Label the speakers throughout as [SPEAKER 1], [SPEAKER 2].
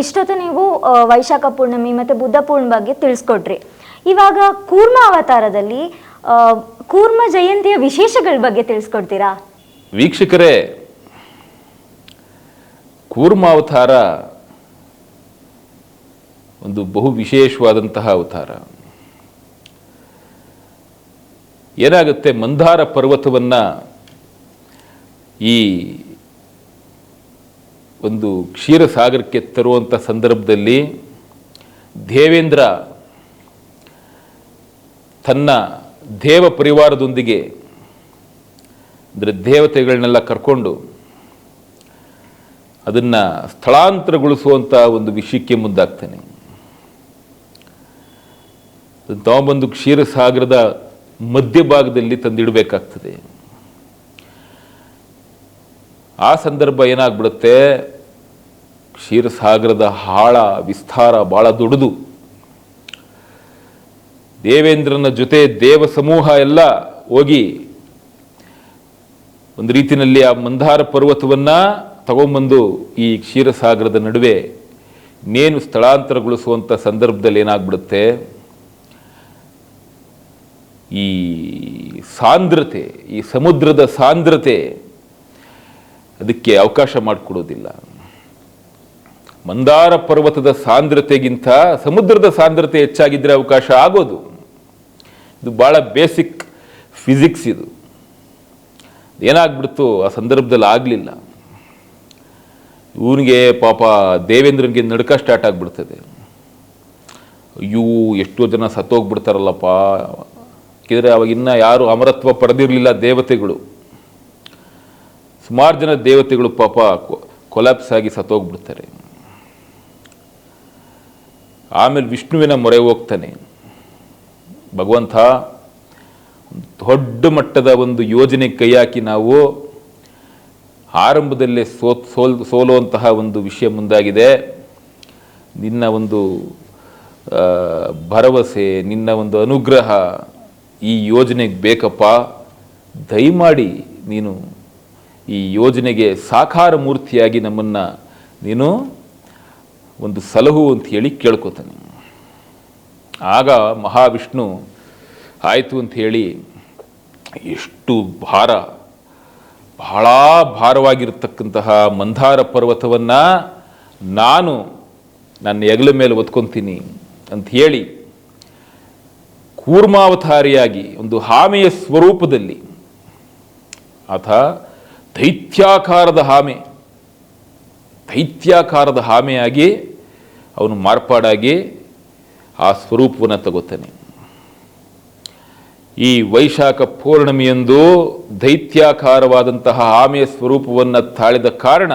[SPEAKER 1] ಇಷ್ಟೊತ್ತು ನೀವು ವೈಶಾಖ ಪೂರ್ಣಮಿ ಮತ್ತು ಬುದ್ಧ ಪೂರ್ಣ ಬಗ್ಗೆ ತಿಳಿಸ್ಕೊಟ್ರಿ. ಇವಾಗ ಕೂರ್ಮ ಅವತಾರದಲ್ಲಿ ಕೂರ್ಮ ಜಯಂತಿಯ ವಿಶೇಷಗಳ ಬಗ್ಗೆ ತಿಳಿಸ್ಕೊಡ್ತೀರಾ?
[SPEAKER 2] ವೀಕ್ಷಕರೇ ಕೂರ್ಮಾವತಾರ ಒಂದು ಬಹು ವಿಶೇಷವಾದಂತಹ ಅವತಾರ. ಏನಾಗುತ್ತೆ ಮಂದಾರ ಪರ್ವತವನ್ನ ಈ ಒಂದು ಕ್ಷೀರಸಾಗರಕ್ಕೆ ತರುವಂಥ ಸಂದರ್ಭದಲ್ಲಿ ದೇವೇಂದ್ರ ತನ್ನ ದೇವ ಪರಿವಾರದೊಂದಿಗೆ, ಅಂದರೆ ದೇವತೆಗಳನ್ನೆಲ್ಲ ಕರ್ಕೊಂಡು ಅದನ್ನು ಸ್ಥಳಾಂತರಗೊಳಿಸುವಂಥ ಒಂದು ವಿಷಯಕ್ಕೆ ಮುಂದಾಗ್ತಾನೆ. ತಾವು ಕ್ಷೀರಸಾಗರದ ಮಧ್ಯಭಾಗದಲ್ಲಿ ತಂದಿಡಬೇಕಾಗ್ತದೆ. ಆ ಸಂದರ್ಭ ಏನಾಗ್ಬಿಡುತ್ತೆ? ಕ್ಷೀರಸಾಗರದ ಹಾಳ, ವಿಸ್ತಾರ ಭಾಳ ದೊಡ್ಡದು. ದೇವೇಂದ್ರನ ಜೊತೆ ದೇವ ಸಮೂಹ ಎಲ್ಲ ಹೋಗಿ ಒಂದು ರೀತಿಯಲ್ಲಿ ಆ ಮಂದಾರ ಪರ್ವತವನ್ನು ತಗೊಂಬಂದು ಈ ಕ್ಷೀರಸಾಗರದ ನಡುವೆ ನೇನು ಸ್ಥಳಾಂತರಗೊಳಿಸುವಂಥ ಸಂದರ್ಭದಲ್ಲಿ ಏನಾಗ್ಬಿಡುತ್ತೆ? ಈ ಸಾಂದ್ರತೆ, ಈ ಸಮುದ್ರದ ಸಾಂದ್ರತೆ ಅದಕ್ಕೆ ಅವಕಾಶ ಮಾಡಿಕೊಡೋದಿಲ್ಲ ಮಂದಾರ ಪರ್ವತದ ಸಾಂದ್ರತೆಗಿಂತ ಸಮುದ್ರದ ಸಾಂದ್ರತೆ ಹೆಚ್ಚಾಗಿದ್ದರೆ ಅವಕಾಶ ಆಗೋದು. ಇದು ಭಾಳ ಬೇಸಿಕ್ ಫಿಸಿಕ್ಸ್ ಇದು. ಏನಾಗ್ಬಿಡ್ತು ಆ ಸಂದರ್ಭದಲ್ಲಿ ಆಗಲಿಲ್ಲ. ಇವನಿಗೆ ಪಾಪ ದೇವೇಂದ್ರನಿಗೆ ನಡ್ಕ ಸ್ಟಾರ್ಟ್ ಆಗಿಬಿಡ್ತದೆ. ಅಯ್ಯೋ, ಎಷ್ಟೋ ಜನ ಸತ್ತೋಗ್ಬಿಡ್ತಾರಲ್ಲಪ್ಪ. ಯಾಕೆಂದರೆ ಅವಾಗ ಯಾರು ಅಮರತ್ವ ಪಡೆದಿರಲಿಲ್ಲ ದೇವತೆಗಳು. ಸುಮಾರು ಜನ ದೇವತೆಗಳು ಪಾಪ ಕೊಲಾಪ್ಸ್ ಆಗಿ ಸತ್ತೋಗ್ಬಿಡ್ತಾರೆ. ಆಮೇಲೆ ವಿಷ್ಣುವಿನ ಮೊರೆ ಹೋಗ್ತಾನೆ. ಭಗವಂತ ದೊಡ್ಡ ಮಟ್ಟದ ಒಂದು ಯೋಜನೆ ಕೈ ಹಾಕಿ ನಾವು ಆರಂಭದಲ್ಲೇ ಸೋ ಸೋಲ್, ಸೋಲುವಂತಹ ಒಂದು ವಿಷಯ ಮುಂದಾಗಿದೆ. ನಿನ್ನ ಒಂದು ಭರವಸೆ, ನಿನ್ನ ಒಂದು ಅನುಗ್ರಹ ಈ ಯೋಜನೆಗೆ ಬೇಕಪ್ಪ. ದಯಮಾಡಿ ನೀನು ಈ ಯೋಜನೆಗೆ ಸಾಕಾರ ಮೂರ್ತಿಯಾಗಿ ನಮ್ಮನ್ನು ನೀನು ಒಂದು ಸಲಹು ಅಂತ ಹೇಳಿ ಕೇಳ್ಕೊತಾನೆ. ಆಗ ಮಹಾವಿಷ್ಣು ಆಯಿತು ಅಂತ ಹೇಳಿ ಎಷ್ಟು ಭಾರ, ಬಹಳ ಭಾರವಾಗಿರ್ತಕ್ಕಂತಹ ಮಂದಾರ ಪರ್ವತವನ್ನು ನಾನು ನನ್ನ ಹೆಗಲ ಮೇಲೆ ಒತ್ಕೊತೀನಿ ಅಂತ ಹೇಳಿ ಕೂರ್ಮಾವತಾರಿಯಾಗಿ ಒಂದು ಹಾಮೆಯ ಸ್ವರೂಪದಲ್ಲಿ ಆತ ದೈತ್ಯಾಕಾರದ ಹಾಮೆ. ದೈತ್ಯಾಕಾರದ ಹಾಮೆಯಾಗಿ ಅವನು ಮಾರ್ಪಾಡಾಗಿ ಆ ಸ್ವರೂಪವನ್ನು ತಗೋತಾನೆ. ಈ ವೈಶಾಖ ಪೂರ್ಣಮಿಯಂದು ದೈತ್ಯಾಕಾರವಾದಂತಹ ಆಮೆಯ ಸ್ವರೂಪವನ್ನು ತಾಳಿದ ಕಾರಣ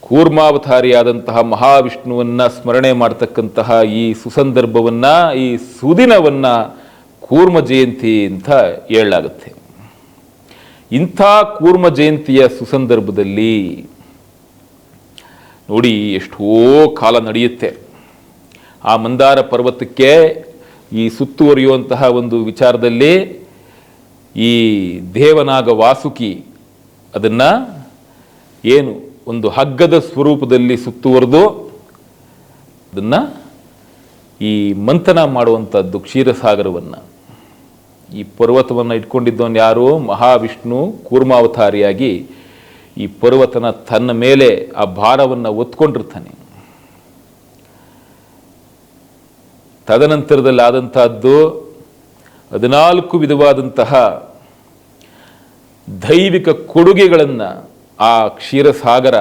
[SPEAKER 2] ಕೂರ್ಮಾವತಾರಿಯಾದಂತಹ ಮಹಾವಿಷ್ಣುವನ್ನು ಸ್ಮರಣೆ ಮಾಡತಕ್ಕಂತಹ ಈ ಸುಸಂದರ್ಭವನ್ನು, ಈ ಸುದಿನವನ್ನು ಕೂರ್ಮ ಜಯಂತಿ ಅಂತ ಹೇಳಲಾಗುತ್ತೆ. ಇಂಥ ಕೂರ್ಮ ಜಯಂತಿಯ ಸುಸಂದರ್ಭದಲ್ಲಿ ನೋಡಿ ಎಷ್ಟೋ ಕಾಲ ನಡೆಯುತ್ತೆ. ಆ ಮಂದಾರ ಪರ್ವತಕ್ಕೆ ಈ ಸುತ್ತುವರಿಯುವಂತಹ ಒಂದು ವಿಚಾರದಲ್ಲಿ ಈ ದೇವನಾಗ ವಾಸುಕಿ ಅದನ್ನ ಏನು ಒಂದು ಹಗ್ಗದ ಸ್ವರೂಪದಲ್ಲಿ ಸುತ್ತುವರೆದು ಅದನ್ನು ಈ ಮಂಥನ ಮಾಡುವಂಥದ್ದು ಕ್ಷೀರಸಾಗರವನ್ನು. ಈ ಪರ್ವತವನ್ನು ಇಟ್ಕೊಂಡಿದ್ದವನು ಯಾರು? ಮಹಾವಿಷ್ಣು ಕೂರ್ಮಾವತಾರಿಯಾಗಿ ಈ ಪರ್ವತನ ತನ್ನ ಮೇಲೆ ಆ ಭಾರವನ್ನು ಒತ್ಕೊಂಡಿರ್ತಾನೆ ತದನಂತರದಲ್ಲಿ ಆದಂತಹದ್ದು ಹದಿನಾಲ್ಕು ವಿಧವಾದಂತಹ ದೈವಿಕ ಕೊಡುಗೆಗಳನ್ನು ಆ ಕ್ಷೀರಸಾಗರ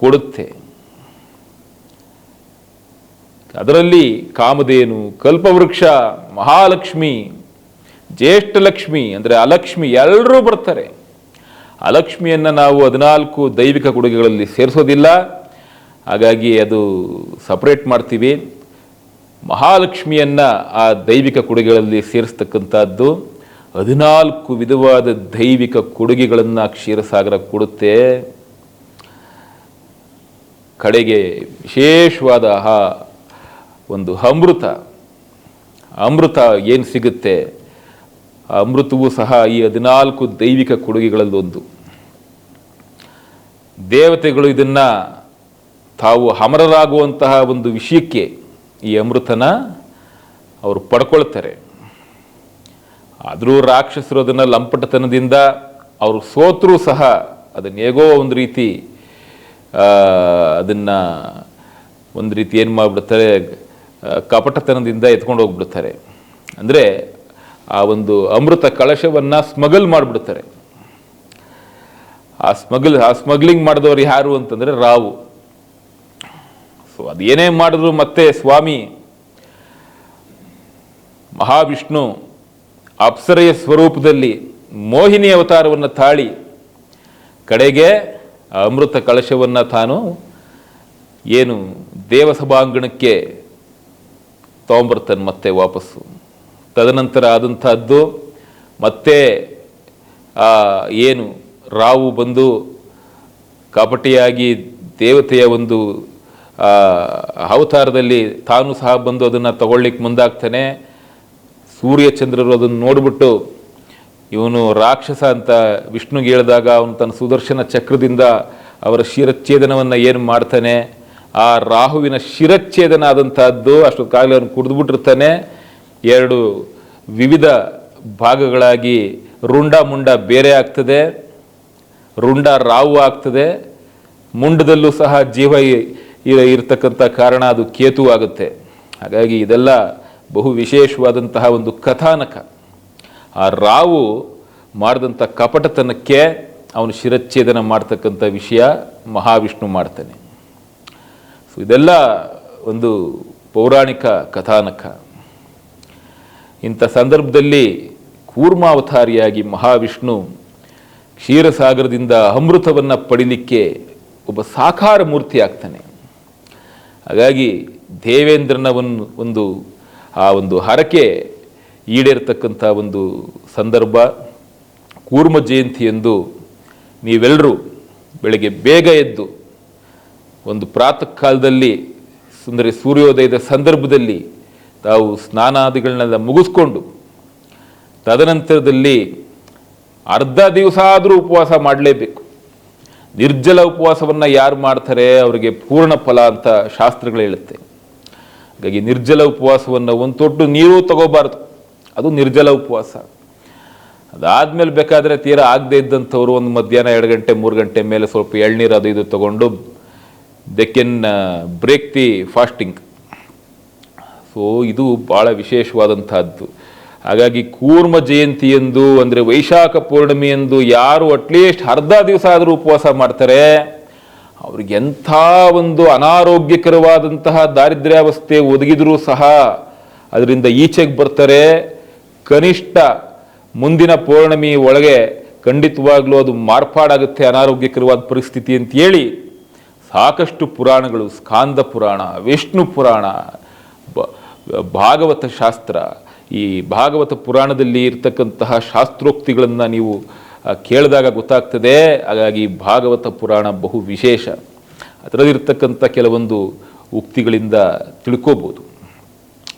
[SPEAKER 2] ಕೊಡುತ್ತೆ. ಅದರಲ್ಲಿ ಕಾಮಧೇನು, ಕಲ್ಪವೃಕ್ಷ, ಮಹಾಲಕ್ಷ್ಮಿ ಜ್ಯೇಷ್ಠಲಕ್ಷ್ಮಿ ಅಂದರೆ ಅಲಕ್ಷ್ಮಿ ಎಲ್ಲರೂ ಬರ್ತಾರೆ. ಅಲಕ್ಷ್ಮಿಯನ್ನು ನಾವು ಹದಿನಾಲ್ಕು ದೈವಿಕ ಕೊಡುಗೆಗಳಲ್ಲಿ ಸೇರಿಸೋದಿಲ್ಲ. ಹಾಗಾಗಿ ಅದು ಸಪ್ರೇಟ್ ಮಾಡ್ತೀವಿ. ಮಹಾಲಕ್ಷ್ಮಿಯನ್ನು ಆ ದೈವಿಕ ಕೊಡುಗೆಗಳಲ್ಲಿ ಸೇರಿಸ್ತಕ್ಕಂಥದ್ದು ಹದಿನಾಲ್ಕು ವಿಧವಾದ ದೈವಿಕ ಕೊಡುಗೆಗಳನ್ನು ಕ್ಷೀರಸಾಗರ ಕೊಡುತ್ತೆ. ಕಡೆಗೆ ವಿಶೇಷವಾದ ಆ ಒಂದು ಅಮೃತ. ಅಮೃತ ಏನು ಸಿಗುತ್ತೆ? ಅಮೃತವೂ ಸಹ ಈ ಹದಿನಾಲ್ಕು ದೈವಿಕ ಕೊಡುಗೆಗಳಲ್ಲೊಂದು ದೇವತೆಗಳು ಇದನ್ನು ತಾವು ಅಮರರಾಗುವಂತಹ ಒಂದು ವಿಷಯಕ್ಕೆ ಈ ಅಮೃತನ ಅವರು ಪಡ್ಕೊಳ್ತಾರೆ. ಆದರೂ ರಾಕ್ಷಸರು ಅದನ್ನು ಲಂಪಟತನದಿಂದ ಅವರು ಸೋತರೂ ಸಹ ಅದನ್ನು ಹೇಗೋ ಒಂದು ರೀತಿ ಅದನ್ನು ಒಂದು ರೀತಿ ಏನು ಮಾಡಿಬಿಡ್ತಾರೆ ಕಪಟತನದಿಂದ ಎತ್ಕೊಂಡು ಹೋಗ್ಬಿಡ್ತಾರೆ ಅಂದರೆ ಆ ಒಂದು ಅಮೃತ ಕಳಶವನ್ನು ಸ್ಮಗಲ್ ಮಾಡಿಬಿಡ್ತಾರೆ. ಆ ಸ್ಮಗಲ್, ಆ ಸ್ಮಗ್ಲಿಂಗ್ ಮಾಡಿದವರು ಯಾರು ಅಂತಂದರೆ ರಾವು. ಸೊ ಅದೇನೇ ಮಾಡಿದ್ರು ಮತ್ತೆ ಸ್ವಾಮಿ, ಮಹಾವಿಷ್ಣು ಅಪ್ಸರೆಯ ಸ್ವರೂಪದಲ್ಲಿ ಮೋಹಿನಿ ಅವತಾರವನ್ನು ತಾಳಿ ಕಡೆಗೆ ಅಮೃತ ಕಳಶವನ್ನು ತಾನು ಏನು ದೇವಸಭಾಂಗಣಕ್ಕೆ ತೊಗೊಂಬರ್ತಾನೆ ಮತ್ತೆ ವಾಪಸ್ಸು. ತದನಂತರ ಆದಂಥದ್ದು ಮತ್ತೆ ಏನು ರಾವು ಬಂದು ಕಪಟಿಯಾಗಿ ದೇವತೆಯ ಒಂದು ಅವತಾರದಲ್ಲಿ ತಾನು ಸಹ ಬಂದು ಅದನ್ನು ತಗೊಳ್ಳಿಕ್ಕೆ ಮುಂದಾಗ್ತಾನೆ. ಸೂರ್ಯಚಂದ್ರರು ಅದನ್ನು ನೋಡಿಬಿಟ್ಟು ಇವನು ರಾಕ್ಷಸ ಅಂತ ವಿಷ್ಣುಗೆ ಹೇಳಿದಾಗ ಅವನು ತನ್ನ ಸುದರ್ಶನ ಚಕ್ರದಿಂದ ಅವರ ಶಿರಚ್ಛೇದನವನ್ನು ಏನು ಮಾಡ್ತಾನೆ? ಆ ರಾಹುವಿನ ಶಿರಚ್ಛೇದನ ಆದಂತಹದ್ದು ಅಷ್ಟೊತ್ತಾಗಲೇ ಅವನು ಕುಡಿದ್ಬಿಟ್ಟಿರ್ತಾನೆ. ಎರಡು ವಿವಿಧ ಭಾಗಗಳಾಗಿ ರುಂಡ ಮುಂಡ ಬೇರೆ ಆಗ್ತದೆ, ರುಂಡ ರಾವು ಆಗ್ತದೆ, ಮುಂಡದಲ್ಲೂ ಸಹ ಜೀವ ಇ- ಇ- ಕಾರಣ ಅದು ಕೇತು ಆಗುತ್ತೆ. ಹಾಗಾಗಿ ಇದೆಲ್ಲ ಬಹು ವಿಶೇಷವಾದಂತಹ ಒಂದು ಕಥಾನಕ. ಆ ರಾವು ಮಾಡಿದಂಥ ಕಪಟತನಕ್ಕೆ ಅವನು ಶಿರಚ್ಛೇದನ ಮಾಡ್ತಕ್ಕಂಥ ವಿಷಯ ಮಹಾವಿಷ್ಣು ಮಾಡ್ತಾನೆ. ಸೊ ಇದೆಲ್ಲ ಒಂದು ಪೌರಾಣಿಕ ಕಥಾನಕ. ಇಂಥ ಸಂದರ್ಭದಲ್ಲಿ ಕೂರ್ಮಾವತಾರಿಯಾಗಿ ಮಹಾವಿಷ್ಣು ಕ್ಷೀರಸಾಗರದಿಂದ ಅಮೃತವನ್ನು ಪಡಿಲಿಕ್ಕೆ ಒಬ್ಬ ಸಾಕಾರ ಮೂರ್ತಿ ಆಗ್ತಾನೆ. ಹಾಗಾಗಿ ದೇವೇಂದ್ರನ ಒಂದು, ಆ ಒಂದು ಹರಕೆ ಈಡೇರ್ತಕ್ಕಂಥ ಒಂದು ಸಂದರ್ಭ. ಕೂರ್ಮ ಜಯಂತಿ ಎಂದು ನೀವೆಲ್ಲರೂ ಬೆಳಗ್ಗೆ ಬೇಗ ಎದ್ದು ಒಂದು ಪ್ರಾತಃ ಕಾಲದಲ್ಲಿ ಸುಂದರಿ ಸೂರ್ಯೋದಯದ ಸಂದರ್ಭದಲ್ಲಿ ತಾವು ಸ್ನಾನಾದಿಗಳನ್ನೆಲ್ಲ ಮುಗಿಸ್ಕೊಂಡು ತದನಂತರದಲ್ಲಿ ಅರ್ಧ ದಿವಸ ಆದರೂ ಉಪವಾಸ ಮಾಡಲೇಬೇಕು. ನಿರ್ಜಲ ಉಪವಾಸವನ್ನು ಯಾರು ಮಾಡ್ತಾರೆ ಅವರಿಗೆ ಪೂರ್ಣ ಫಲ ಅಂತ ಶಾಸ್ತ್ರಗಳು ಹೇಳುತ್ತೆ. ಹಾಗಾಗಿ ನಿರ್ಜಲ ಉಪವಾಸವನ್ನು ಒಂದು ತೊಟ್ಟು ನೀರು ತಗೋಬಾರ್ದು. ಅದು ನಿರ್ಜಲ ಉಪವಾಸ. ಅದಾದಮೇಲೆ ಬೇಕಾದರೆ ತೀರ ಆಗದೆ ಇದ್ದಂಥವ್ರು ಒಂದು ಮಧ್ಯಾಹ್ನ ಎರಡು ಗಂಟೆ, ಮೂರು ಗಂಟೆ ಮೇಲೆ ಸ್ವಲ್ಪ ಎಳ್ನೀರು ಅದು ಇದು ತಗೊಂಡು then can break the fasting so ಇದು ಭಾಳ ವಿಶೇಷವಾದಂಥದ್ದು. ಹಾಗಾಗಿ ಕೂರ್ಮ ಜಯಂತಿ ಎಂದು ಅಂದರೆ ವೈಶಾಖ ಪೂರ್ಣಿಮೆ ಎಂದು ಯಾರು ಅಟ್ಲೀಸ್ಟ್ ಅರ್ಧ ದಿವಸ ಆದರೂ ಉಪವಾಸ ಮಾಡ್ತಾರೆ, ಅವ್ರಿಗೆ ಎಂಥ ಒಂದು ಅನಾರೋಗ್ಯಕರವಾದಂತಹ ದಾರಿದ್ರ್ಯಾವಸ್ಥೆ ಒದಗಿದರೂ ಸಹ ಅದರಿಂದ ಈಚೆಗೆ ಬರ್ತಾರೆ. ಕನಿಷ್ಠ ಮುಂದಿನ ಪೌರ್ಣಮಿ ಒಳಗೆ ಖಂಡಿತವಾಗ್ಲೂ ಅದು ಮಾರ್ಪಾಡಾಗುತ್ತೆ ಅನಾರೋಗ್ಯಕರವಾದ ಪರಿಸ್ಥಿತಿ ಅಂತ ಹೇಳಿ ಸಾಕಷ್ಟು ಪುರಾಣಗಳು, ಸ್ಕಾಂದ ಪುರಾಣ, ವಿಷ್ಣು ಪುರಾಣ ಭಾಗವತ ಶಾಸ್ತ್ರ, ಈ ಭಾಗವತ ಪುರಾಣದಲ್ಲಿ ಇರ್ತಕ್ಕಂತಹ ಶಾಸ್ತ್ರೋಕ್ತಿಗಳನ್ನು ನೀವು ಕೇಳಿದಾಗ ಗೊತ್ತಾಗ್ತದೆ. ಹಾಗಾಗಿ ಭಾಗವತ ಪುರಾಣ ಬಹು ವಿಶೇಷ. ಅದರಲ್ಲಿರ್ತಕ್ಕಂಥ ಕೆಲವೊಂದು ಉಕ್ತಿಗಳಿಂದ ತಿಳ್ಕೋಬೋದು.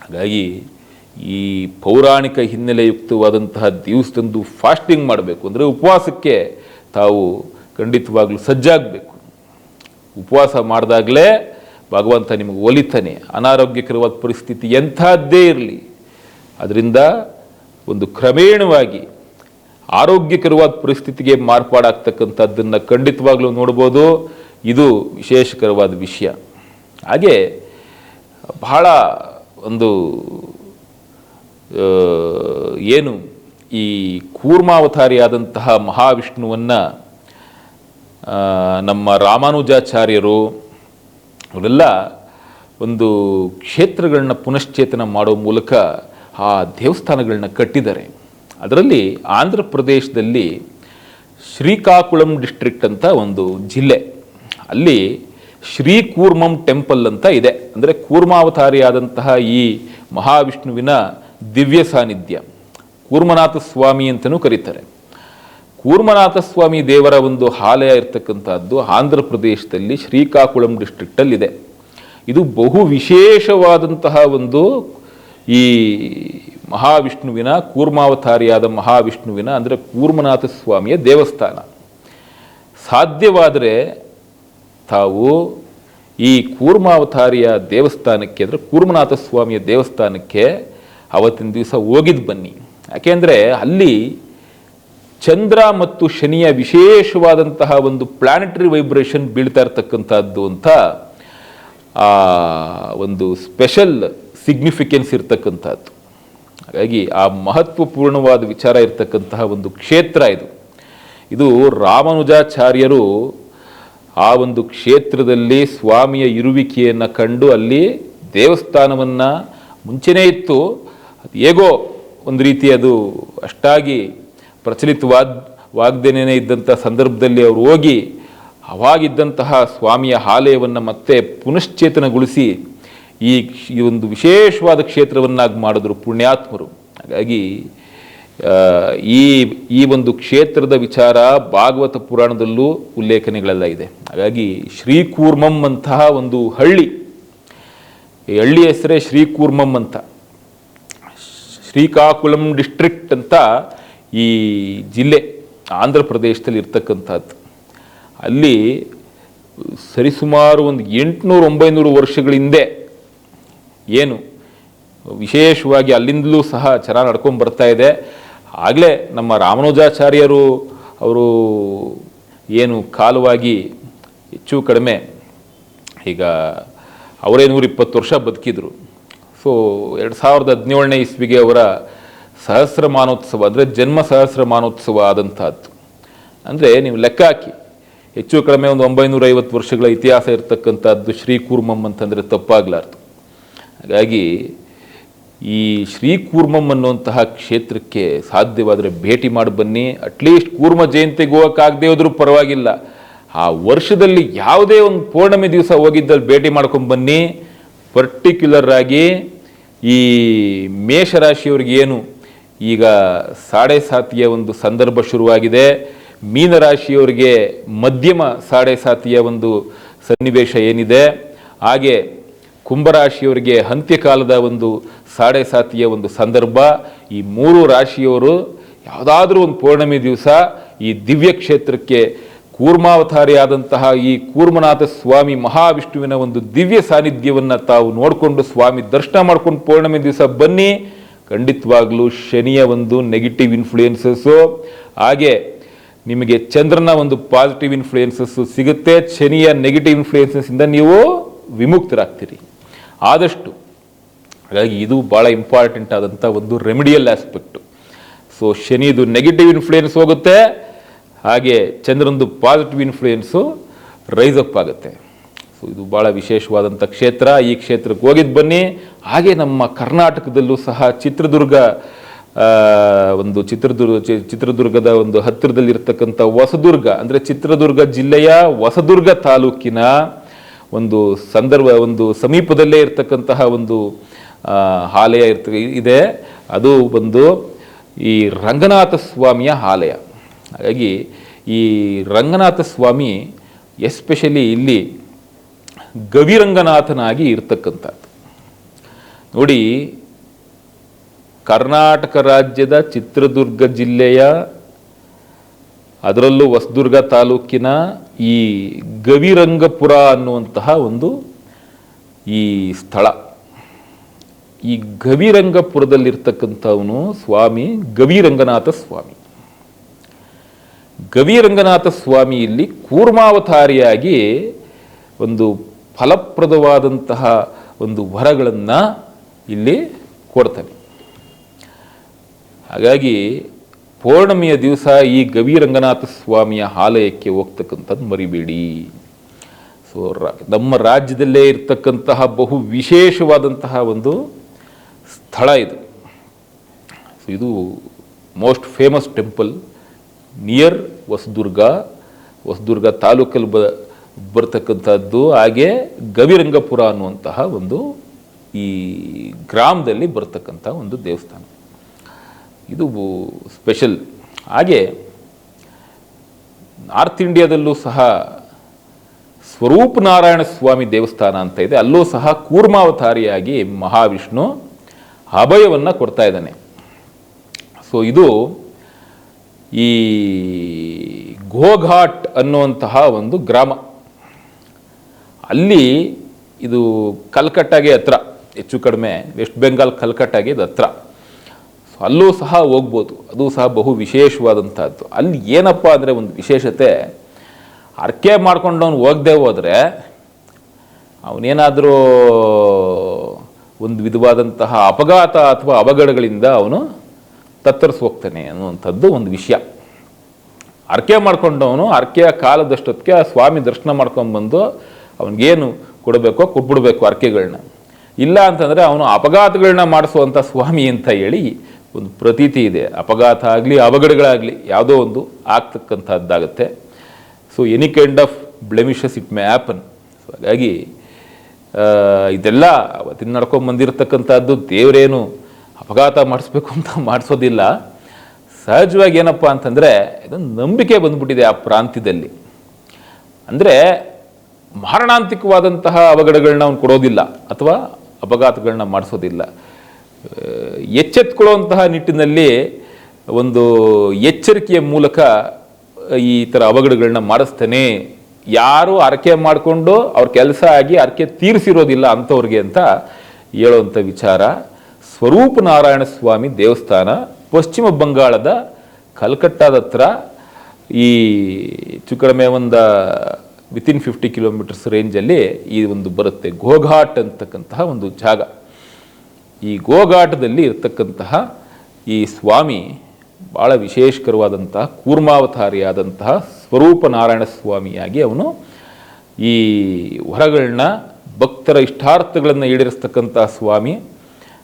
[SPEAKER 2] ಹಾಗಾಗಿ ಈ ಪೌರಾಣಿಕ ಹಿನ್ನೆಲೆಯುಕ್ತವಾದಂತಹ ದಿವಸದಂದು ಫಾಸ್ಟಿಂಗ್ ಮಾಡಬೇಕು. ಅಂದರೆ ಉಪವಾಸಕ್ಕೆ ತಾವು ಖಂಡಿತವಾಗಲೂ ಸಜ್ಜಾಗಬೇಕು. ಉಪವಾಸ ಮಾಡಿದಾಗಲೇ ಭಗವಂತ ನಿಮಗೆ ಒಲಿತಾನೆ. ಅನಾರೋಗ್ಯಕರವಾದ ಪರಿಸ್ಥಿತಿ ಎಂಥದ್ದೇ ಇರಲಿ. ಅದರಿಂದ ಒಂದು ಕ್ರಮೇಣವಾಗಿ ಆರೋಗ್ಯಕರವಾದ ಪರಿಸ್ಥಿತಿಗೆ ಮಾರ್ಪಾಡಾಗ್ತಕ್ಕಂಥದ್ದನ್ನು ಖಂಡಿತವಾಗ್ಲೂ ನೋಡ್ಬೋದು. ಇದು ವಿಶೇಷಕರವಾದ ವಿಷಯ. ಹಾಗೆ ಬಹಳ ಒಂದು ಏನು ಈ ಕೂರ್ಮಾವತಾರಿಯಾದಂತಹ ಮಹಾವಿಷ್ಣುವನ್ನು ನಮ್ಮ ರಾಮಾನುಜಾಚಾರ್ಯರು ಅವರೆಲ್ಲ ಒಂದು ಕ್ಷೇತ್ರಗಳನ್ನ ಪುನಶ್ಚೇತನ ಮಾಡೋ ಮೂಲಕ ಆ ದೇವಸ್ಥಾನಗಳನ್ನ ಕಟ್ಟಿದ್ದಾರೆ. ಅದರಲ್ಲಿ ಆಂಧ್ರ ಪ್ರದೇಶದಲ್ಲಿ ಶ್ರೀಕಾಕುಳಂ ಡಿಸ್ಟ್ರಿಕ್ಟ್ ಅಂತ ಒಂದು ಜಿಲ್ಲೆ. ಅಲ್ಲಿ ಶ್ರೀ ಕೂರ್ಮಂ ಟೆಂಪಲ್ ಅಂತ ಇದೆ. ಅಂದರೆ ಕೂರ್ಮಾವತಾರಿಯಾದಂತಹ ಈ ಮಹಾವಿಷ್ಣುವಿನ ದಿವ್ಯ ಸಾನ್ನಿಧ್ಯ ಕೂರ್ಮನಾಥ ಸ್ವಾಮಿ ಅಂತಲೂ ಕರೀತಾರೆ. ಕೂರ್ಮನಾಥ ಸ್ವಾಮಿ ದೇವರ ಒಂದು ಆಲಯ ಇರತಕ್ಕಂಥದ್ದು ಆಂಧ್ರ ಪ್ರದೇಶದಲ್ಲಿ ಶ್ರೀಕಾಕುಳಂ ಡಿಸ್ಟ್ರಿಕ್ಟಲ್ಲಿದೆ ಇದು ಬಹು ವಿಶೇಷವಾದಂತಹ ಒಂದು ಈ ಮಹಾವಿಷ್ಣುವಿನ ಕೂರ್ಮಾವತಾರಿಯಾದ ಮಹಾವಿಷ್ಣುವಿನ ಅಂದರೆ ಕೂರ್ಮನಾಥ ಸ್ವಾಮಿಯ ದೇವಸ್ಥಾನ. ಸಾಧ್ಯವಾದರೆ ತಾವು ಈ ಕೂರ್ಮಾವತಾರಿಯ ದೇವಸ್ಥಾನಕ್ಕೆ ಅಂದರೆ ಕೂರ್ಮನಾಥ ಸ್ವಾಮಿಯ ದೇವಸ್ಥಾನಕ್ಕೆ ಅವತ್ತಿನ ದಿವಸ ಹೋಗಿದ್ದು ಬನ್ನಿ. ಯಾಕೆಂದರೆ ಅಲ್ಲಿ ಚಂದ್ರ ಮತ್ತು ಶನಿಯ ವಿಶೇಷವಾದಂತಹ ಒಂದು ಪ್ಲಾನೆಟರಿ ವೈಬ್ರೇಷನ್ ಬೀಳ್ತಾ ಇರ್ತಕ್ಕಂಥದ್ದು ಅಂತ, ಆ, ಒಂದು ಸ್ಪೆಷಲ್ ಸಿಗ್ನಿಫಿಕೆನ್ಸ್ ಇರ್ತಕ್ಕಂಥದ್ದು. ಹಾಗಾಗಿ ಆ ಮಹತ್ವಪೂರ್ಣವಾದ ವಿಚಾರ ಇರತಕ್ಕಂತಹ ಒಂದು ಕ್ಷೇತ್ರ ಇದು. ಇದು ರಾಮಾನುಜಾಚಾರ್ಯರು ಆ ಒಂದು ಕ್ಷೇತ್ರದಲ್ಲಿ ಸ್ವಾಮಿಯ ಇರುವಿಕೆಯನ್ನು ಕಂಡು ಅಲ್ಲಿ ದೇವಸ್ಥಾನವನ್ನು ಮುಂಚೆನೇ ಇತ್ತು. ಹೇಗೋ ಒಂದು ರೀತಿ ಅದು ಅಷ್ಟಾಗಿ ಪ್ರಚಲಿತವಾದ ವಾಗ್ದೇನೇ ಇದ್ದಂಥ ಸಂದರ್ಭದಲ್ಲಿ ಅವರು ಹೋಗಿ ಅವಾಗಿದ್ದಂತಹ ಸ್ವಾಮಿಯ ಆಲಯವನ್ನು ಮತ್ತೆ ಪುನಶ್ಚೇತನಗೊಳಿಸಿ ಈ ಒಂದು ವಿಶೇಷವಾದ ಕ್ಷೇತ್ರವನ್ನಾಗಿ ಮಾಡಿದ್ರು ಪುಣ್ಯಾತ್ಮರು. ಹಾಗಾಗಿ ಈ ಈ ಒಂದು ಕ್ಷೇತ್ರದ ವಿಚಾರ ಭಾಗವತ ಪುರಾಣದಲ್ಲೂ ಉಲ್ಲೇಖನೆಗಳೆಲ್ಲ ಇದೆ. ಹಾಗಾಗಿ, ಶ್ರೀಕೂರ್ಮಂ ಅಂತಹ ಒಂದು ಹಳ್ಳಿ. ಈ ಹಳ್ಳಿ ಹೆಸರೇ ಶ್ರೀಕೂರ್ಮಂ ಅಂತ. ಶ್ರೀಕಾಕುಳಂ ಡಿಸ್ಟ್ರಿಕ್ಟ್ ಅಂತ ಈ ಜಿಲ್ಲೆ ಆಂಧ್ರ ಪ್ರದೇಶದಲ್ಲಿ ಇರ್ತಕ್ಕಂಥದ್ದು. ಅಲ್ಲಿ ಸರಿಸುಮಾರು ಒಂದು ಎಂಟುನೂರು ಒಂಬೈನೂರು ವರ್ಷಗಳ ಹಿಂದೆ ಏನು ವಿಶೇಷವಾಗಿ ಅಲ್ಲಿಂದಲೂ ಸಹ ಚರ ನಡ್ಕೊಂಡು ಬರ್ತಾ ಇದೆ. ಆಗಲೇ ನಮ್ಮ ರಾಮನುಜಾಚಾರ್ಯರು ಅವರು ಏನು ಕಾಲವಾಗಿ ಹೆಚ್ಚು ಕಡಿಮೆ ಈಗ ಅವರೇ ನೂರಿಪ್ಪತ್ತು ವರ್ಷ ಬದುಕಿದ್ರು. ಸೊ, ಎರಡು ಸಾವಿರದ ಹದಿನೇಳನೇ ಇಸ್ವಿಗೆ ಅವರ ಸಹಸ್ರಮಾನೋತ್ಸವ ಅಂದರೆ ಜನ್ಮ ಸಹಸ್ರಮಾನೋತ್ಸವ ಆದಂಥದ್ದು. ಅಂದರೆ ನೀವು ಲೆಕ್ಕ ಹಾಕಿ. ಹೆಚ್ಚು ಕಡಿಮೆ ಒಂದು ಒಂಬೈನೂರ ಐವತ್ತು ವರ್ಷಗಳ ಇತಿಹಾಸ ಇರತಕ್ಕಂಥದ್ದು ಶ್ರೀಕೂರ್ಮಂ ಅಂತಂದರೆ ತಪ್ಪಾಗಲಾರ್ದು. ಹಾಗಾಗಿ ಈ ಶ್ರೀಕೂರ್ಮಂ ಅನ್ನುವಂತಹ ಕ್ಷೇತ್ರಕ್ಕೆ ಸಾಧ್ಯವಾದರೆ ಭೇಟಿ ಮಾಡಿ ಬನ್ನಿ. ಅಟ್ಲೀಸ್ಟ್ ಕೂರ್ಮ ಜಯಂತಿಗೆ ಹೋಗೋಕ್ಕಾಗದೇ ಹೋದರೂ ಪರವಾಗಿಲ್ಲ. ಆ ವರ್ಷದಲ್ಲಿ ಯಾವುದೇ ಒಂದು ಪೌರ್ಣಮಿ ದಿವಸ ಹೋಗಿದ್ದಲ್ಲಿ ಭೇಟಿ ಮಾಡ್ಕೊಂಡು ಬನ್ನಿ. ಪರ್ಟಿಕ್ಯುಲರ್ ಆಗಿ ಈ ಮೇಷರಾಶಿಯವ್ರಿಗೆ ಏನು ಈಗ ಸಾಡೆ ಸಾತಿಯ ಒಂದು ಸಂದರ್ಭ ಶುರುವಾಗಿದೆ. ಮೀನರಾಶಿಯವರಿಗೆ ಮಧ್ಯಮ ಸಾಡೆ ಸಾತಿಯ ಒಂದು ಸನ್ನಿವೇಶ ಏನಿದೆ. ಹಾಗೆ ಕುಂಭರಾಶಿಯವರಿಗೆ ಅಂತ್ಯಕಾಲದ ಒಂದು ಸಾಡೆ ಸಾತಿಯ ಒಂದು ಸಂದರ್ಭ. ಈ ಮೂರು ರಾಶಿಯವರು ಯಾವುದಾದ್ರೂ ಒಂದು ಪೌರ್ಣಮಿ ದಿವಸ ಈ ದಿವ್ಯ ಕ್ಷೇತ್ರಕ್ಕೆ ಕೂರ್ಮಾವತಾರಿಯಾದಂತಹ ಈ ಕೂರ್ಮನಾಥ ಸ್ವಾಮಿ ಮಹಾವಿಷ್ಣುವಿನ ಒಂದು ದಿವ್ಯ ಸಾನ್ನಿಧ್ಯವನ್ನು ತಾವು ನೋಡಿಕೊಂಡು ಸ್ವಾಮಿ ದರ್ಶನ ಮಾಡ್ಕೊಂಡು ಪೌರ್ಣಮಿ ದಿವಸ ಬನ್ನಿ. ಖಂಡಿತವಾಗ್ಲೂ ಶನಿಯ ಒಂದು ನೆಗೆಟಿವ್ ಇನ್ಫ್ಲೂಯೆನ್ಸಸ್ಸು ಹಾಗೆ ನಿಮಗೆ ಚಂದ್ರನ ಒಂದು ಪಾಸಿಟಿವ್ ಇನ್ಫ್ಲೂಯೆನ್ಸಸ್ಸು ಸಿಗುತ್ತೆ. ಶನಿಯ ನೆಗೆಟಿವ್ ಇನ್ಫ್ಲೂಯೆನ್ಸಸ್ಸಿಂದ ನೀವು ವಿಮುಕ್ತರಾಗ್ತೀರಿ. ಆದಷ್ಟು, ಹಾಗಾಗಿ ಇದು ಭಾಳ ಇಂಪಾರ್ಟೆಂಟ್ ಆದಂಥ ಒಂದು ರೆಮಿಡಿಯಲ್ ಆಸ್ಪೆಕ್ಟು ಸೊ ಶನಿದು ನೆಗೆಟಿವ್ ಇನ್ಫ್ಲೂಯೆನ್ಸ್ ಹೋಗುತ್ತೆ. ಹಾಗೆ ಚಂದ್ರನದು ಪಾಸಿಟಿವ್ ಇನ್ಫ್ಲೂಯೆನ್ಸು ರೈಸ್ ಅಪ್ ಆಗುತ್ತೆ. ಸೊ ಇದು ಭಾಳ ವಿಶೇಷವಾದಂಥ ಕ್ಷೇತ್ರ. ಈ ಕ್ಷೇತ್ರಕ್ಕೆ ಹೋಗಿದ್ದು ಬನ್ನಿ. ಹಾಗೆ ನಮ್ಮ ಕರ್ನಾಟಕದಲ್ಲೂ ಸಹ ಚಿತ್ರದುರ್ಗ ಒಂದು ಚಿತ್ರದುರ್ಗ ಚಿತ್ರದುರ್ಗದ ಒಂದು ಹತ್ತಿರದಲ್ಲಿರ್ತಕ್ಕಂಥ ಹೊಸದುರ್ಗ, ಅಂದರೆ ಚಿತ್ರದುರ್ಗ ಜಿಲ್ಲೆಯ ಹೊಸದುರ್ಗ ತಾಲೂಕಿನ ಒಂದು ಸಂದರ್ಭ, ಒಂದು ಸಮೀಪದಲ್ಲೇ ಇರತಕ್ಕಂತಹ ಒಂದು ಆಲಯ ಇರ್ತ, ಇದೆ. ಅದು ಒಂದು ಈ ರಂಗನಾಥ ಸ್ವಾಮಿಯ ಆಲಯ. ಹಾಗಾಗಿ ಈ ರಂಗನಾಥ ಸ್ವಾಮಿ ಎಸ್ಪೆಷಲಿ ಇಲ್ಲಿ ಗವಿರಂಗನಾಥನಾಗಿ ಇರ್ತಕ್ಕಂಥದ್ದು. ನೋಡಿ, ಕರ್ನಾಟಕ ರಾಜ್ಯದ ಚಿತ್ರದುರ್ಗ ಜಿಲ್ಲೆಯ ಅದರಲ್ಲೂ ಹೊಸದುರ್ಗ ತಾಲೂಕಿನ ಈ ಗವಿರಂಗಪುರ ಅನ್ನುವಂತಹ ಒಂದು ಈ ಸ್ಥಳ. ಈ ಗವಿರಂಗಪುರದಲ್ಲಿರ್ತಕ್ಕಂಥವನು ಸ್ವಾಮಿ ಗವಿರಂಗನಾಥ ಸ್ವಾಮಿ. ಗವಿರಂಗನಾಥ ಸ್ವಾಮಿ ಇಲ್ಲಿ ಕೂರ್ಮಾವತಾರಿಯಾಗಿ ಒಂದು ಫಲಪ್ರದವಾದಂತಹ ಒಂದು ವರಗಳನ್ನು ಇಲ್ಲಿ ಕೊಡ್ತಾನೆ. ಹಾಗಾಗಿ ಪೌರ್ಣಮಿಯ ದಿವಸ ಈ ಗವಿರಂಗನಾಥ ಸ್ವಾಮಿಯ ಆಲಯಕ್ಕೆ ಹೋಗ್ತಕ್ಕಂಥದ್ದು ಮರಿಬೇಡಿ. ಸೊ ನಮ್ಮ ರಾಜ್ಯದಲ್ಲೇ ಇರ್ತಕ್ಕಂತಹ ಬಹು ವಿಶೇಷವಾದಂತಹ ಒಂದು ಸ್ಥಳ ಇದು. ಸೊ ಇದು most famous temple near Hosadurga Hosadurga ತಾಲೂಕಲ್ಲಿ ಬ, ಬರ್ತಕ್ಕಂಥದ್ದು, ಹಾಗೆ ಗವಿರಂಗಪುರ ಅನ್ನುವಂತಹ ಒಂದು ಈ ಗ್ರಾಮದಲ್ಲಿ ಬರ್ತಕ್ಕಂಥ ಒಂದು ದೇವಸ್ಥಾನ. ಇದು ಸ್ಪೆಷಲ್ ಹಾಗೆ ನಾರ್ತ್ ಇಂಡಿಯಾದಲ್ಲೂ ಸಹ ಸ್ವರೂಪ ನಾರಾಯಣ ಸ್ವಾಮಿ ದೇವಸ್ಥಾನ ಅಂತ ಇದೆ. ಅಲ್ಲೂ ಸಹ ಕೂರ್ಮಾವತಾರಿಯಾಗಿ ಮಹಾವಿಷ್ಣು ಅಭಯವನ್ನು ಕೊಡ್ತಾ ಇದ್ದಾನೆ. ಸೊ ಇದು ಈ ಗೋಘಾಟ್ ಅನ್ನುವಂತಹ ಒಂದು ಗ್ರಾಮ. ಅಲ್ಲಿ ಇದು ಕಲ್ಕಟ್ಟಾಗೆ ಹತ್ರ ಹೆಚ್ಚು ಕಡಿಮೆ ವೆಸ್ಟ್ ಬೆಂಗಾಲ್ ಕಲ್ಕಟ್ಟಾಗೆ ಇದು ಹತ್ರ ಅಲ್ಲೂ ಸಹ ಹೋಗ್ಬೋದು. ಅದು ಸಹ ಬಹು ವಿಶೇಷವಾದಂಥದ್ದು. ಅಲ್ಲಿ ಏನಪ್ಪ ಅಂದರೆ ಒಂದು ವಿಶೇಷತೆ ಅರ್ಕೆ ಮಾಡ್ಕೊಂಡು ಅವ್ನು ಹೋಗದೆ ಹೋದರೆ ಅವನೇನಾದರೂ ಒಂದು ವಿಧವಾದಂತಹ ಅಪಘಾತ ಅಥವಾ ಅವಘಡಗಳಿಂದ ಅವನು ತತ್ತರಿಸಿ ಹೋಗ್ತಾನೆ ಅನ್ನುವಂಥದ್ದು ಒಂದು ವಿಷಯ. ಅರ್ಕೆ ಮಾಡ್ಕೊಂಡವನು ಅರ್ಕೆಯ ಕಾಲದಷ್ಟೊತ್ತಿಗೆ ಸ್ವಾಮಿ ದರ್ಶನ ಮಾಡ್ಕೊಂಡ್ಬಂದು ಅವನಿಗೇನು ಕೊಡಬೇಕೋ ಕೊಟ್ಬಿಡ್ಬೇಕು ಅರ್ಕೆಗಳನ್ನ ಇಲ್ಲ ಅಂತಂದರೆ ಅವನು ಅಪಘಾತಗಳನ್ನ ಮಾಡಿಸುವಂಥ ಸ್ವಾಮಿ ಅಂತ ಹೇಳಿ ಒಂದು ಪ್ರತೀತಿ ಇದೆ. ಅಪಘಾತ ಆಗಲಿ, ಅವಘಡಗಳಾಗಲಿ, ಯಾವುದೋ ಒಂದು ಆಗ್ತಕ್ಕಂಥದ್ದಾಗುತ್ತೆ. So any kind of blemishes it may happen so ಹಾಗಾಗಿ ಇದೆಲ್ಲ ಅವತ್ತಿನ ನಡ್ಕೊಂಬಂದಿರತಕ್ಕಂಥದ್ದು ದೇವರೇನು ಅಪಘಾತ ಮಾಡಿಸ್ಬೇಕು ಅಂತ ಮಾಡಿಸೋದಿಲ್ಲ. ಸಹಜವಾಗಿ ಏನಪ್ಪ ಅಂತಂದರೆ ಇದೊಂದು ನಂಬಿಕೆ ಬಂದ್ಬಿಟ್ಟಿದೆ ಆ ಪ್ರಾಂತ್ಯದಲ್ಲಿ. ಅಂದರೆ ಮಾರಣಾಂತಿಕವಾದಂತಹ ಅವಘಡಗಳನ್ನ ಅವನು ಕೊಡೋದಿಲ್ಲ. ಅಥವಾ ಅಪಘಾತಗಳನ್ನ ಮಾಡಿಸೋದಿಲ್ಲ. ಎಚ್ಚೆತ್ಕೊಳ್ಳುವಂತಹ ನಿಟ್ಟಿನಲ್ಲಿ ಒಂದು ಎಚ್ಚರಿಕೆಯ ಮೂಲಕ ಈ ಥರ ಅವಘಡಗಳನ್ನ ಮಾಡಿಸ್ತಾನೆ. ಯಾರು ಅರಕೆ ಮಾಡಿಕೊಂಡು ಅವ್ರ ಕೆಲಸ ಆಗಿ ಅರಕೆ ತೀರಿಸಿರೋದಿಲ್ಲ ಅಂಥವ್ರಿಗೆ ಅಂತ ಹೇಳುವಂಥ ವಿಚಾರ. ಸ್ವರೂಪ ನಾರಾಯಣ ಸ್ವಾಮಿ ದೇವಸ್ಥಾನ, ಪಶ್ಚಿಮ ಬಂಗಾಳದ ಕಲ್ಕಟ್ಟಾದ ಹತ್ರ ಈ ಚುಕ್ಕಡಮೆ ಕಡಿಮೆ ಒಂದು ವಿತಿನ್ ಫಿಫ್ಟಿ ಕಿಲೋಮೀಟರ್ಸ್ ರೇಂಜಲ್ಲಿ ಈ ಒಂದು ಬರುತ್ತೆ. ಗೋಘಾಟ್ ಅಂತಕ್ಕಂತಹ ಒಂದು ಜಾಗ. ಈ ಗೋಘಾಟದಲ್ಲಿ ಇರತಕ್ಕಂತಹ ಈ ಸ್ವಾಮಿ ಭಾಳ ವಿಶೇಷಕರವಾದಂತಹ ಕೂರ್ಮಾವತಾರಿಯಾದಂತಹ ಸ್ವರೂಪ ನಾರಾಯಣ ಸ್ವಾಮಿಯಾಗಿ ಅವನು ಈ ಹೊರಗಳನ್ನ ಭಕ್ತರ ಇಷ್ಟಾರ್ಥಗಳನ್ನು ಈಡೇರಿಸ್ತಕ್ಕಂತಹ ಸ್ವಾಮಿ.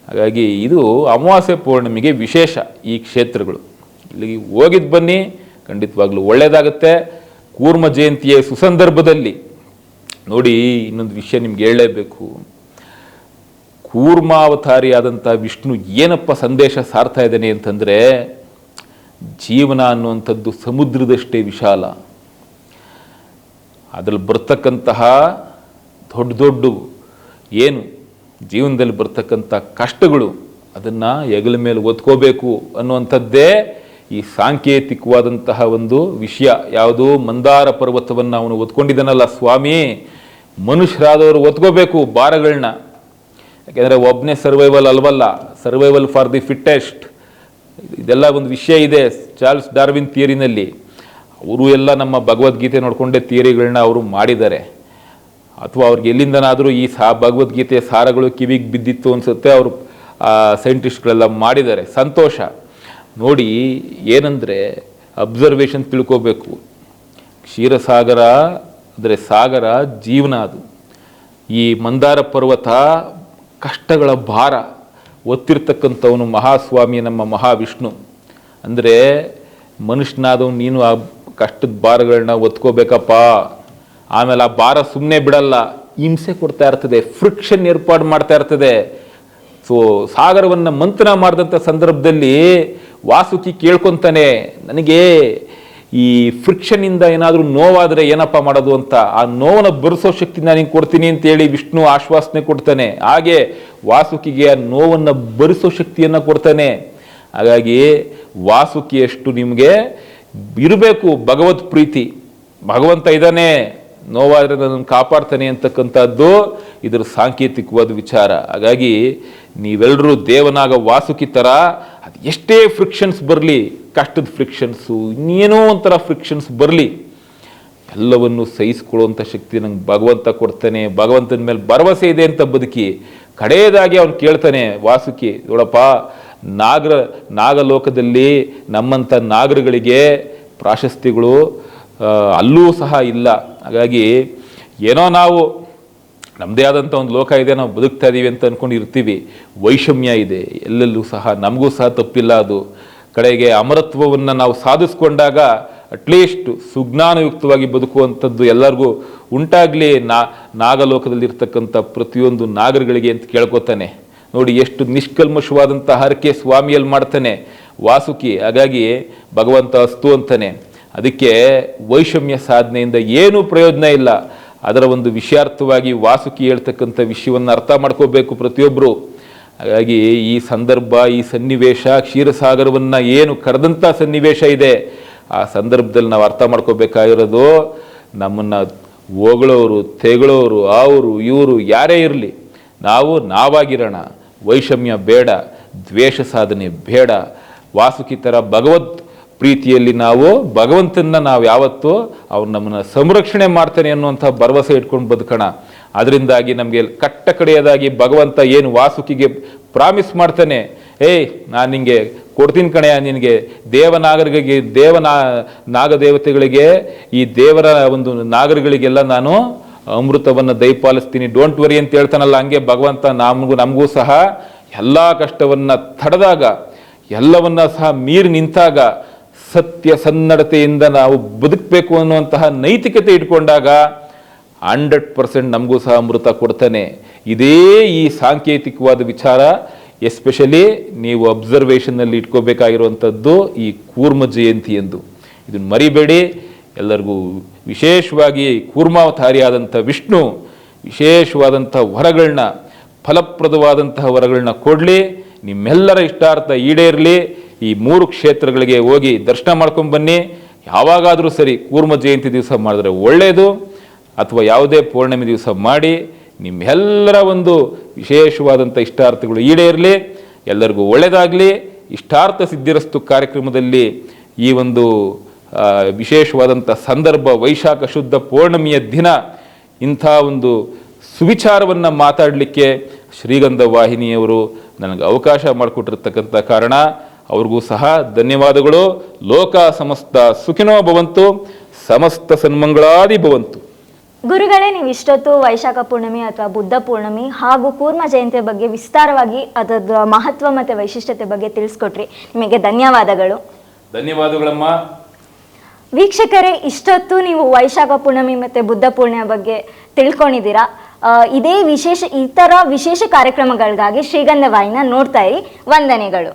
[SPEAKER 2] ಹಾಗಾಗಿ ಇದು ಅಮಾವಾಸ್ಯೆ ಪೌರ್ಣಿಮೆಗೆ ವಿಶೇಷ ಈ ಕ್ಷೇತ್ರಗಳು. ಇಲ್ಲಿಗೆ ಹೋಗಿದ್ದು ಬನ್ನಿ, ಖಂಡಿತವಾಗ್ಲೂ ಒಳ್ಳೆಯದಾಗುತ್ತೆ ಕೂರ್ಮ ಜಯಂತಿಯ ಸುಸಂದರ್ಭದಲ್ಲಿ. ನೋಡಿ, ಇನ್ನೊಂದು ವಿಷಯ ನಿಮ್ಗೆ ಹೇಳಲೇಬೇಕು. ಕೂರ್ಮಾವತಾರಿಯಾದಂಥ ವಿಷ್ಣು ಏನಪ್ಪ ಸಂದೇಶ ಸಾರ್ತಾ ಇದ್ದಾನೆ ಅಂತಂದರೆ, ಜೀವನ ಅನ್ನುವಂಥದ್ದು ಸಮುದ್ರದಷ್ಟೇ ವಿಶಾಲ. ಅದರಲ್ಲಿ ಬರ್ತಕ್ಕಂತಹ ದೊಡ್ಡ ದೊಡ್ಡ ಏನು, ಜೀವನದಲ್ಲಿ ಬರ್ತಕ್ಕಂಥ ಕಷ್ಟಗಳು, ಅದನ್ನು ಹೆಗಲ ಮೇಲೆ ಒತ್ಕೋಬೇಕು ಅನ್ನುವಂಥದ್ದೇ ಈ ಸಾಂಕೇತಿಕವಾದಂತಹ ಒಂದು ವಿಷಯ, ಯಾವುದು ಮಂದಾರ ಪರ್ವತವನ್ನು ಅವನು ಒತ್ಕೊಂಡಿದ್ದಾನಲ್ಲ ಸ್ವಾಮಿ ಮನುಷ್ಯರಾದವರು ಒತ್ಕೋಬೇಕು ಭಾರಗಳನ್ನ ಯಾಕೆಂದರೆ ಒಬ್ಬನೇ ಸರ್ವೈವಲ್ ಅಲ್ವಲ್ಲ ಸರ್ವೈವಲ್ ಫಾರ್ ದಿ ಫಿಟ್ಟೆಸ್ಟ್ ಇದೆಲ್ಲ ಒಂದು ವಿಷಯ ಇದೆ ಚಾರ್ಲ್ಸ್ ಡಾರ್ವಿನ್ ಥಿಯರಿನಲ್ಲಿ. ಅವರು ಎಲ್ಲ ನಮ್ಮ ಭಗವದ್ಗೀತೆ ನೋಡಿಕೊಂಡೇ ಥಿಯರಿಗಳನ್ನ ಅವರು ಮಾಡಿದ್ದಾರೆ. ಅಥವಾ ಅವ್ರಿಗೆ ಎಲ್ಲಿಂದನಾದರೂ ಈ ಸಾ, ಭಗವದ್ಗೀತೆಯ ಸಾರಗಳು ಕಿವಿಗೆ ಬಿದ್ದಿತ್ತು ಅನಿಸುತ್ತೆ, ಅವರು ಸೈಂಟಿಸ್ಟ್ಗಳೆಲ್ಲ ಮಾಡಿದ್ದಾರೆ. ಸಂತೋಷ. ನೋಡಿ ಏನಂದರೆ ಅಬ್ಸರ್ವೇಷನ್ ತಿಳ್ಕೋಬೇಕು. ಕ್ಷೀರಸಾಗರ, ಅಂದರೆ ಸಾಗರ ಜೀವನ ಅದು. ಈ ಮಂದಾರ ಪರ್ವತ ಕಷ್ಟಗಳ ಭಾರ ಒತ್ತಿರ್ತಕ್ಕಂಥವನು ಮಹಾಸ್ವಾಮಿ ನಮ್ಮ ಮಹಾವಿಷ್ಣು. ಅಂದರೆ ಮನುಷ್ಯನಾದವನು ನೀನು ಆ ಕಷ್ಟದ ಭಾರಗಳನ್ನ ಒತ್ಕೋಬೇಕಪ್ಪ. ಆಮೇಲೆ ಆ ಭಾರ ಸುಮ್ಮನೆ ಬಿಡಲ್ಲ, ಹಿಂಸೆ ಕೊಡ್ತಾ ಇರ್ತದೆ ಫ್ರಿಕ್ಷನ್ ಏರ್ಪಾಡು ಮಾಡ್ತಾ ಇರ್ತದೆ. ಸೊ ಸಾಗರವನ್ನು ಮಂಥನ ಮಾಡಿದಂಥ ಸಂದರ್ಭದಲ್ಲಿ ವಾಸುಕಿ ಕೇಳ್ಕೊತಾನೆ, ನನಗೆ ಈ ಫ್ರಿಕ್ಷನಿಂದ ಏನಾದರೂ ನೋವಾದರೆ ಏನಪ್ಪ ಮಾಡೋದು ಅಂತ, ಆ ನೋವನ್ನು ಬರೆಸೋ ಶಕ್ತಿ ನಾನು ಕೊಡ್ತೀನಿ ಅಂತೇಳಿ ವಿಷ್ಣು ಆಶ್ವಾಸನೆ ಕೊಡ್ತಾನೆ. ಹಾಗೆ ವಾಸುಕಿಗೆ ಆ ನೋವನ್ನು ಬರೆಸೋ ಶಕ್ತಿಯನ್ನು ಕೊಡ್ತಾನೆ. ಹಾಗಾಗಿ ವಾಸುಕಿಯಷ್ಟು ನಿಮಗೆ ಇರಬೇಕು, ಭಗವತ್ ಪ್ರೀತಿ. ಭಗವಂತ ಇದ್ದಾನೆ ನೋವಾದರೆ ನನ್ನನ್ನು ಕಾಪಾಡ್ತಾನೆ ಅಂತಕ್ಕಂಥದ್ದು ಇದರ ಸಾಂಕೇತಿಕವಾದ ವಿಚಾರ. ಹಾಗಾಗಿ ನೀವೆಲ್ಲರೂ ದೇವನಾಗ ವಾಸುಕಿ ಥರ ಅದು ಎಷ್ಟೇ ಫ್ರಿಕ್ಷನ್ಸ್ ಬರಲಿ, ಕಷ್ಟದ ಫ್ರಿಕ್ಷನ್ಸು ಇನ್ನೇನೋ ಒಂಥರ ಫ್ರಿಕ್ಷನ್ಸ್ ಬರಲಿ, ಎಲ್ಲವನ್ನು ಸಹಿಸ್ಕೊಳ್ಳುವಂಥ ಶಕ್ತಿ ನಂಗೆ ಭಗವಂತ ಕೊಡ್ತಾನೆ. ಭಗವಂತನ ಮೇಲೆ ಭರವಸೆ ಇದೆ ಅಂತ ಬದುಕಿ, ಕಡೆಯದಾಗಿ ಅವನು ಕೇಳ್ತಾನೆ ವಾಸುಕಿ, ನೋಡಪ್ಪ, ನಾಗರ, ನಾಗಲೋಕದಲ್ಲಿ ನಮ್ಮಂಥ ನಾಗರಗಳಿಗೆ ಪ್ರಾಶಸ್ತಿಗಳು ಅಲ್ಲೂ ಸಹ ಇಲ್ಲ. ಹಾಗಾಗಿ ಏನೋ ನಾವು ನಮ್ಮದೇ ಆದಂಥ ಒಂದು ಲೋಕ ಇದೆ, ನಾವು ಬದುಕ್ತಾ ಇದ್ದೀವಿ ಅಂತ ಅಂದ್ಕೊಂಡು ಇರ್ತೀವಿ ವೈಷಮ್ಯ ಇದೆ, ಎಲ್ಲೆಲ್ಲೂ ಸಹ ನಮಗೂ ಸಹ ತಪ್ಪಿಲ್ಲ ಅದು. ಕಡೆಗೆ ಅಮರತ್ವವನ್ನು ನಾವು ಸಾಧಿಸ್ಕೊಂಡಾಗ ಅಟ್ಲೀಸ್ಟ್ ಸುಜ್ಞಾನಯುಕ್ತವಾಗಿ ಬದುಕುವಂಥದ್ದು ಎಲ್ಲರಿಗೂ ಉಂಟಾಗಲಿ. ನಾ, ನಾಗಲೋಕದಲ್ಲಿರ್ತಕ್ಕಂಥ ಪ್ರತಿಯೊಂದು ನಾಗರಿಗಳಿಗೆ ಅಂತ ಕೇಳ್ಕೊತಾನೆ. ನೋಡಿ ಎಷ್ಟು ನಿಷ್ಕಲ್ಮಶವಾದಂಥ ಹರಕೆ ಸ್ವಾಮಿಯಲ್ಲಿ ಮಾಡ್ತಾನೆ. ವಾಸುಕಿ, ಹಾಗಾಗಿ ಭಗವಂತ ಅಸ್ತು ಅಂತಾನೆ. ಅದಕ್ಕೆ ವೈಷಮ್ಯ ಸಾಧನೆಯಿಂದ ಏನೂ ಪ್ರಯೋಜನ ಇಲ್ಲ. ಅದರ ಒಂದು ವಿಷಯಾರ್ಥವಾಗಿ ವಾಸುಕಿ ಹೇಳ್ತಕ್ಕಂಥ ವಿಷಯವನ್ನು ಅರ್ಥ ಮಾಡ್ಕೋಬೇಕು ಪ್ರತಿಯೊಬ್ಬರು ಹಾಗಾಗಿ ಈ ಸಂದರ್ಭ, ಈ ಸನ್ನಿವೇಶ, ಕ್ಷೀರಸಾಗರವನ್ನು ಏನು ಕರೆದಂಥ ಸನ್ನಿವೇಶ ಇದೆ, ಆ ಸಂದರ್ಭದಲ್ಲಿ ನಾವು ಅರ್ಥ ಮಾಡ್ಕೋಬೇಕಾಗಿರೋದು ನಮ್ಮನ್ನು ಹೊಗಳೋರು, ತೆಗಳೋರು, ಅವರು, ಇವರು ಯಾರೇ ಇರಲಿ, ನಾವು ನಾವಾಗಿರೋಣ. ವೈಷಮ್ಯ ಬೇಡ, ದ್ವೇಷ ಸಾಧನೆ ಬೇಡ. ವಾಸುಕಿ ಥರ ಭಗವತ್ ಪ್ರೀತಿಯಲ್ಲಿ ನಾವು ಭಗವಂತನ ನಾವು ಯಾವತ್ತೂ ಅವ್ರು ನಮ್ಮನ್ನು ಸಂರಕ್ಷಣೆ ಮಾಡ್ತಾನೆ ಅನ್ನುವಂಥ ಭರವಸೆ ಇಟ್ಕೊಂಡು ಬದುಕೋಣ. ಅದರಿಂದಾಗಿ ನಮಗೆ ಕಟ್ಟ ಕಡೆಯದಾಗಿ ಭಗವಂತ ಏನು ವಾಸುಕಿಗೆ ಪ್ರಾಮಿಸ್ ಮಾಡ್ತಾನೆ, ಏಯ್, ನಾನು ನಿಂಗೆ ಕೊಡ್ತೀನಿ ಕಣೆಯ ನಿನಗೆ ದೇವನಾಗರಿಗೆ, ದೇವನಾ, ನಾಗದೇವತೆಗಳಿಗೆ, ಈ ದೇವರ ಒಂದು ನಾಗರಿಗಳಿಗೆಲ್ಲ ನಾನು ಅಮೃತವನ್ನು ದಯಪಾಲಿಸ್ತೀನಿ. ಡೋಂಟ್ ವರಿ ಅಂತ ಹೇಳ್ತಾನಲ್ಲ, ಹಂಗೆ ಭಗವಂತ ನಮಗೂ ನಮಗೂ ಸಹ ಎಲ್ಲ ಕಷ್ಟವನ್ನು ತಡೆದಾಗ, ಎಲ್ಲವನ್ನ ಸಹ ಮೀರಿ ನಿಂತಾಗ ಸತ್ಯ ಸನ್ನಡತೆಯಿಂದ ನಾವು ಬದುಕಬೇಕು ಅನ್ನುವಂತಹ ನೈತಿಕತೆ ಇಟ್ಕೊಂಡಾಗ ಹಂಡ್ರೆಡ್ ಪರ್ಸೆಂಟ್ ನಮಗೂ ಸಹ ಅಮೃತ ಕೊಡ್ತಾನೆ. ಇದೇ ಈ ಸಾಂಕೇತಿಕವಾದ ವಿಚಾರ, ಎಸ್ಪೆಷಲಿ ನೀವು ಅಬ್ಸರ್ವೇಷನ್ನಲ್ಲಿ ಇಟ್ಕೋಬೇಕಾಗಿರುವಂಥದ್ದು ಈ ಕೂರ್ಮ ಜಯಂತಿ ಎಂದು. ಇದನ್ನು ಮರಿಬೇಡಿ. ಎಲ್ಲರಿಗೂ ವಿಶೇಷವಾಗಿ ಕೂರ್ಮಾವತಾರಿಯಾದಂಥ ವಿಷ್ಣು ವಿಶೇಷವಾದಂಥ ವರಗಳನ್ನ ಫಲಪ್ರದವಾದಂತಹ ವರಗಳನ್ನ ಕೊಡಲಿ. ನಿಮ್ಮೆಲ್ಲರ ಇಷ್ಟಾರ್ಥ ಈಡೇರಲಿ. ಈ ಮೂರು ಕ್ಷೇತ್ರಗಳಿಗೆ ಹೋಗಿ ದರ್ಶನ ಮಾಡ್ಕೊಂಡು ಬನ್ನಿ. ಯಾವಾಗಾದರೂ ಸರಿ ಕೂರ್ಮ ಜಯಂತಿ ದಿವಸ ಮಾಡಿದ್ರೆ ಒಳ್ಳೆಯದು ಅಥವಾ ಯಾವುದೇ ಪೌರ್ಣಮಿ ದಿವಸ ಮಾಡಿ ನಿಮ್ಮೆಲ್ಲರ ಒಂದು ವಿಶೇಷವಾದಂಥ ಇಷ್ಟಾರ್ಥಗಳು ಈಡೇರಲಿ. ಎಲ್ಲರಿಗೂ ಒಳ್ಳೆಯದಾಗಲಿ ಇಷ್ಟಾರ್ಥ ಸಿದ್ಧಿರಸ್ತು ಕಾರ್ಯಕ್ರಮದಲ್ಲಿ ಈ ಒಂದು ವಿಶೇಷವಾದಂಥ ಸಂದರ್ಭ ವೈಶಾಖ ಶುದ್ಧ ಪೌರ್ಣಮಿಯ ದಿನ ಇಂಥ ಒಂದು ಸುವಿಚಾರವನ್ನು ಮಾತಾಡಲಿಕ್ಕೆ ಶ್ರೀಗಂಧ ವಾಹಿನಿಯವರು ನನಗೆ ಅವಕಾಶ ಮಾಡಿಕೊಟ್ಟಿರ್ತಕ್ಕಂಥ ಕಾರಣ. ಅವ್ರಿಗೂ ಸಹ ಧನ್ಯವಾದಗಳು. ಲೋಕ ಸಮಸ್ತ ಸುಖಿನೋ ಭವಂತು ಸಮಸ್ತ ಸನ್ಮಂಗಳಾದಿ ಭವಂತು.
[SPEAKER 1] ಗುರುಗಳೇ ನೀವು ಇಷ್ಟೊತ್ತು ವೈಶಾಖ ಪೂರ್ಣಿಮೆ ಅಥವಾ ಬುದ್ಧ ಪೂರ್ಣಿಮೆ ಹಾಗೂ ಕೂರ್ಮ ಜಯಂತಿಯ ಬಗ್ಗೆ ವಿಸ್ತಾರವಾಗಿ ಅದರ ಮಹತ್ವ ಮತ್ತು ವೈಶಿಷ್ಟ್ಯತೆ ಬಗ್ಗೆ ತಿಳಿಸ್ಕೊಟ್ರಿ. ನಿಮಗೆ ಧನ್ಯವಾದಗಳು.
[SPEAKER 2] ಧನ್ಯವಾದಗಳಮ್ಮ.
[SPEAKER 1] ವೀಕ್ಷಕರೇ ಇಷ್ಟೊತ್ತು ನೀವು ವೈಶಾಖ ಪೂರ್ಣಿಮೆ ಮತ್ತು ಬುದ್ಧ ಪೂರ್ಣಿಮೆ ಬಗ್ಗೆ ತಿಳ್ಕೊಂಡಿದ್ದೀರಾ? ಇದೇ ವಿಶೇಷ ಇತರ ಥರ ವಿಶೇಷ ಕಾರ್ಯಕ್ರಮಗಳಿಗಾಗಿ ಶ್ರೀಗಂಧ ವಾಹಿನ ನೋಡ್ತಾ ಇರಿ. ವಂದನೆಗಳು.